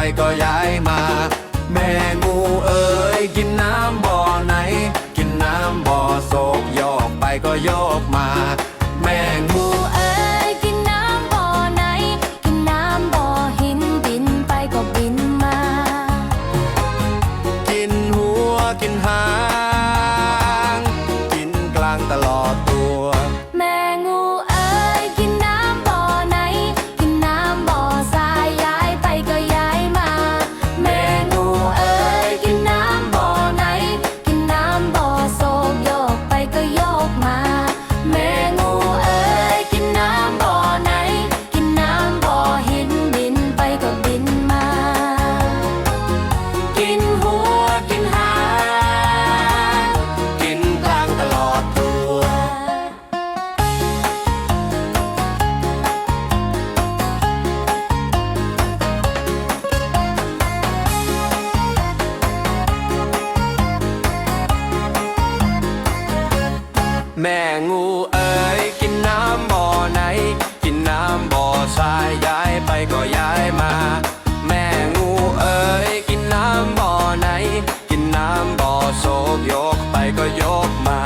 ไปก็ย้ายมา แม่งูเอ๋ยกินน้ำบ่อไหน กินน้ำบ่อโศกยอกไปก็ยอกมา แม่งูเอ๋ยกินน้ำบ่อไหน กินน้ำบ่อหินบินไปก็บินมา กินหัวกินหาง กินกลางตลอด แม่งูเอ๋ยกินน้ำบ่อไหน กินน้ำบ่อทรายย้ายไปก็ย้ายมา แม่งูเอ๋ยกินน้ำบ่อไหน กินน้ำบ่อโศกยกไปก็ยกมา